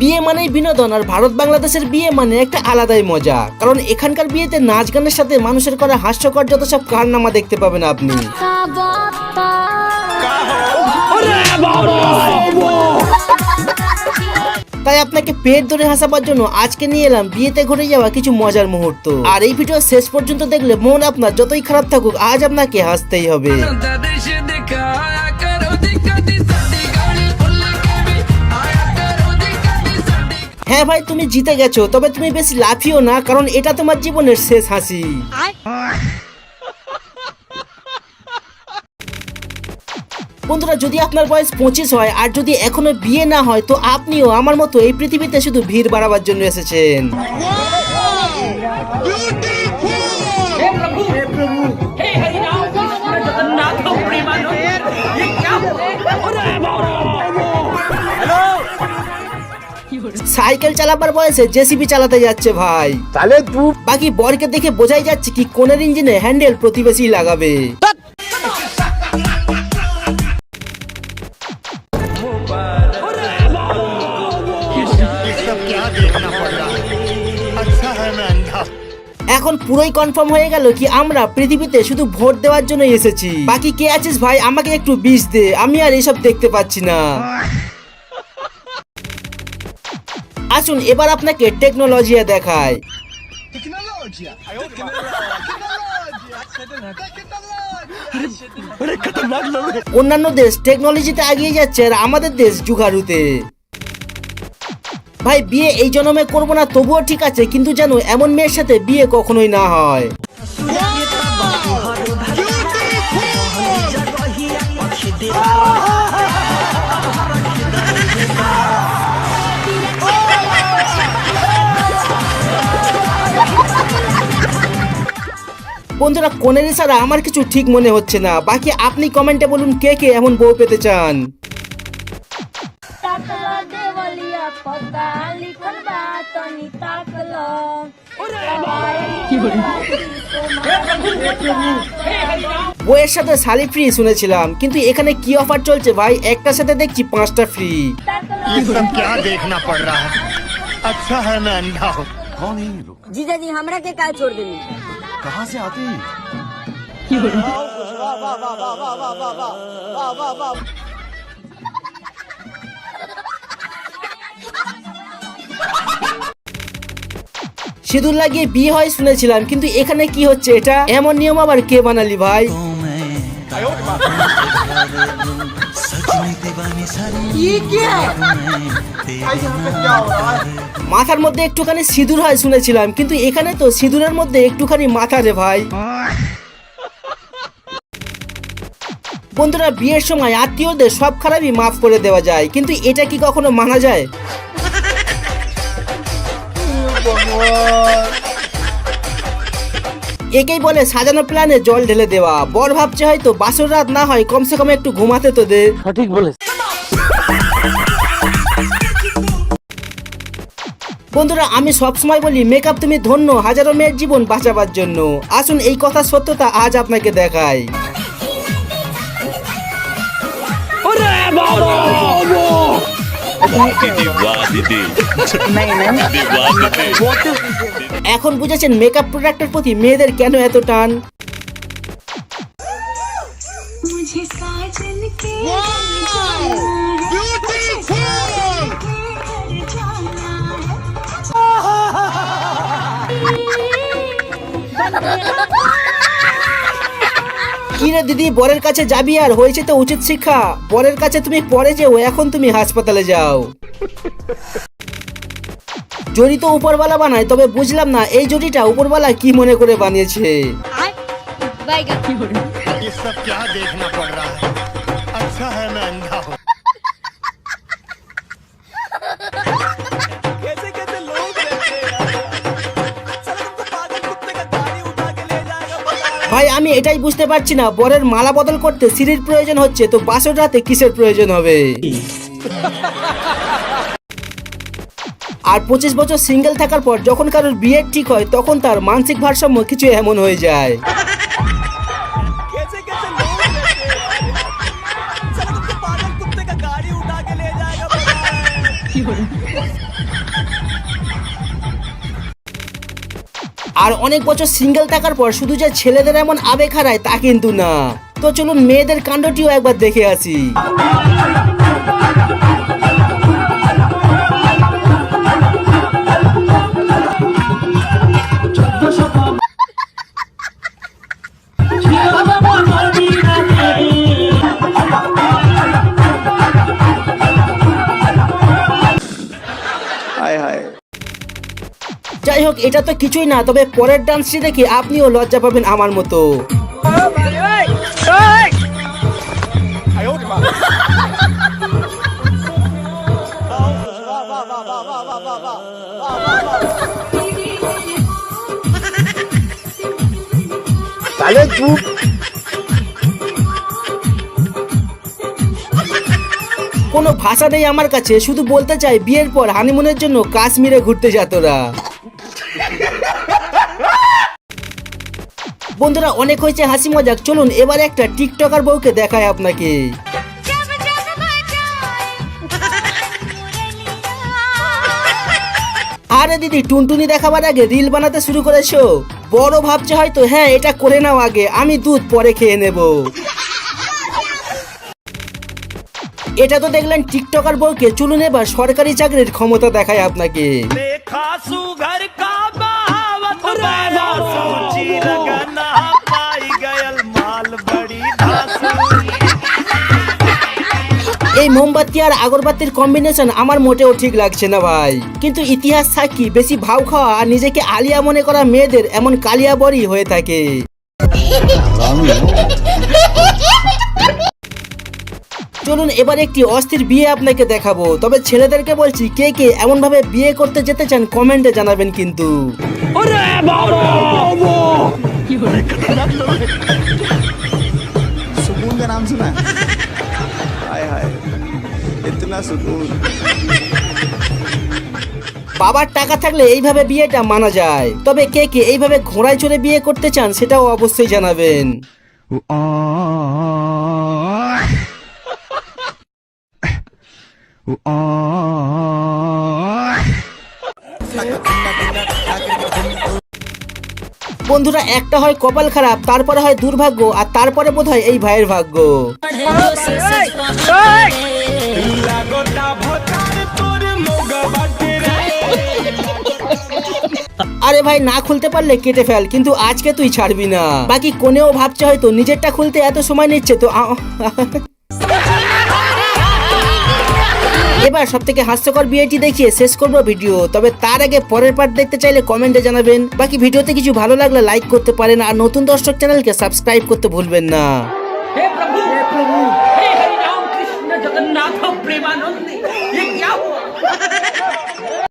বিয়ে মানেই বিনোদন আর ভারত বাংলাদেশের বিয়ে মানে একটা আলাদাই মজা। কারণ এখানকার বিয়েতে নাচ গানের সাথে মানুষের করা হাস্যকর যত সব কারনামা দেখতে পাবেন আপনি। তাই আপনাকে পেট ধরে হাসাবার জন্য আজকে নিয়ে এলাম বিয়েতে ঘটে যাওয়া কিছু মজার মুহূর্ত। আর এই ভিডিও শেষ পর্যন্ত দেখলে মন আপনার যতই খারাপ থাকুক, আজ আপনাকে হাসতেই হবে। হ্যাঁ ভাই, তুমি জিতে গেছো, তবে তুমি বেশি লাফিও না, কারণ এটা তোমার জীবনের শেষ হাসি। বন্ধুরা, যদি আপনার বয়স পঁচিশ হয়, আর যদি এখনও বিয়ে না হয়, তো আপনিও আমার মতো এই পৃথিবীতে শুধু ভিড় বাড়াবার জন্য এসেছেন। সাইকেল চালাবার বয়সে জেসিবি চালাতে যাচ্ছে ভাই। তাহলে বাকি বরকে দেখে বোঝাই যাচ্ছে কি কোনের ইঞ্জিনে হ্যান্ডেল প্রতিবেশী লাগাবে। এখন পুরোই কনফার্ম হয়ে গেল কি আমরা পৃথিবীতে শুধু ভোট দেওয়ার জন্য এসেছি। বাকি কে আছিস ভাই? আমাকে একটু বিষ দে। আমি আর এসব দেখতে পাচ্ছি না। আসুন এবার আপনাকে টেকনোলজিয়া দেখায় অন্যান্য দেশ টেকনোলজিতে এগিয়ে যাচ্ছে আর আমাদের দেশ জুগারুতে ভাই বিয়ে এই জন্মে করব না তবুও ঠিক আছে কিন্তু যেন এমন মেয়ের সাথে বিয়ে কখনোই না হয়। বন্ধুরা কনের ছাড়া আমার কিছু ঠিক মনে হচ্ছে না। বাকি আপনি কমেন্টে বলুন কে কে এমন বউ পেতে চান। বইয়ের সাথে শাড়ি ফ্রি শুনেছিলাম কিন্তু এখানে কি অফার চলছে ভাই? একটার সাথে দেখছি পাঁচটা ফ্রি দেখনা পড় আচ্ছা হ্যাঁ আমরা কে কাজ ছোড় দিন हूँ जीजा जी हमरा के काल छोड़ देनी সিঁদুর লাগিয়ে বিয়ে হয় শুনেছিলাম কিন্তু এখানে কি হচ্ছে এটা এমন নিয়ম আবার কে বানালি ভাই মাথার মধ্যে একটুখানি সিঁদুর হয় শুনেছিলাম, কিন্তু এখানে তো সিঁদুরের মধ্যে একটুখানি মাথা রে ভাই। বন্ধুরা, বিয়ের সময় আত্মীয়দের সব খারাপই মাফ করে দেওয়া যায়, কিন্তু এটা কি কখনো মানা যায়? একেই বলে সাজানো প্ল্যানে জল ঢেলে দেওয়া, বর ভাবছে হয়তো বাসর রাত না হয় কমসে কম একটু ঘুমাতে তো দে। সঠিক বলে বন্ধুরা আমি সবসময় বলি মেকআপ তুমি ধন্য হাজারো মেয়ের জীবন বাঁচাবার জন্য। আসুন এই কথা সত্যতা আজ আপনাকে দেখাই। এখন বুঝেছেন মেকআপ প্রোডাক্টের প্রতি মেয়েদের কেন এত টান? मुझे साजन के কি রে দিদি বরের কাছে যাবি আর হয়েছে তো উচিত শিক্ষা বরের কাছে তুমি পরে যেও এখন তুমি হাসপাতালে যাও জড়ি তো উপরওয়ালা বানায় তবে বুঝলাম না এই জড়িটা উপরওয়ালা কি মনে করে বানিয়েছে ये सब क्या देखना पड़ रहा है अच्छा है मैं अंधा ভাই, আমি এটাই বুঝতে পারছি না। বরের মালা বদল করতে সিঁড়ির প্রয়োজন হচ্ছে, তো বাসর রাতে কিসের প্রয়োজন হবে? আর পঁচিশ বছর সিঙ্গেল থাকার পর যখন কারোর বিয়ের ঠিক হয়, তখন তার মানসিক ভারসাম্য কিছু এমন হয়ে যায়। আর অনেক বছর সিঙ্গেল থাকার পর শুধু যে ছেলেদের এমন আবেগ হারায় তা কিন্তু না। তো চলুন মেয়েদের কাণ্ডটিও একবার দেখে আসি। হোক এটা তো কিছুই না তবে পরের ডান্সটি দেখে আপনিও লজ্জা পাবেন আমার মতো। কোনো ভাষা নেই আমার কাছে শুধু বলতে চাই বিয়ের পর হানিমুনের জন্য কাশ্মীরে ঘুরতে যা তোরা। বন্ধুরা, অনেক হয়েছে হাসি মজাক। চলুন, এবার একটা টিকটকার বউকে দেখায় আপনাকে। আরে দিদি, টুনটুনি দেখাবার আগে রিল বানাতে শুরু করেছ? বড় ভাবছে হয়তো হ্যাঁ এটা করে নাও আগে, আমি দুধ পরে খেয়ে নেব। এটা তো দেখলেন টিকটকার বউকে। চলুন এবার সরকারি চাকরির ক্ষমতা দেখায় আপনাকে। এই মোমবাতি আর আগরবাতির কম্বিনেশন আমার মোটেও ঠিক লাগছে না ভাই। কিন্তু ইতিহাস সাক্ষী বেশি ভাব খাওয়া আর নিজেকে আলিয়া মনে করা মেয়েদের এমন কালিয়া বড়ি হয়ে থাকে। চলুন এবার একটি অস্থির বিয়ে আপনাকে দেখাবো। তবে ছেলেদেরকে বলছি কে কে এমন ভাবে বিয়ে করতে যেতে চান কমেন্টে জানাবেন কিন্তু। নাম ইতনা সুকুন বাবার টাকা থাকলে এইভাবে বিয়েটা মানা যায়। তবে কে কে এইভাবে ঘোড়ায় চড়ে বিয়ে করতে চান সেটাও অবশ্যই জানাবেন। বন্ধুরা একটা হয় কপাল খারাপ তারপরে হয় দুর্ভাগ্য আর তারপরে বোধ হয় এই ভাইয়ের ভাগ্য। ভাই না খুলতে পারলে কেটে ফেল, কিন্তু আজকে তুই ছাড়বি না। বাকি কোনেও ভাবছে হয়তো নিজেরটা খুলতে এত সময় নিচ্ছে, তো এবার সব থেকে হাস্যকর বিয়েটি দেখিয়ে শেষ করব ভিডিও, তবে তার আগে পরের পার্ট দেখতে চাইলে কমেন্টে জানাবেন। বাকি ভিডিওতে কিছু ভালো লাগলে লাইক করতে পারেন, আর নতুন দর্শক চ্যানেলকে সাবস্ক্রাইব করতে ভুলবেন না।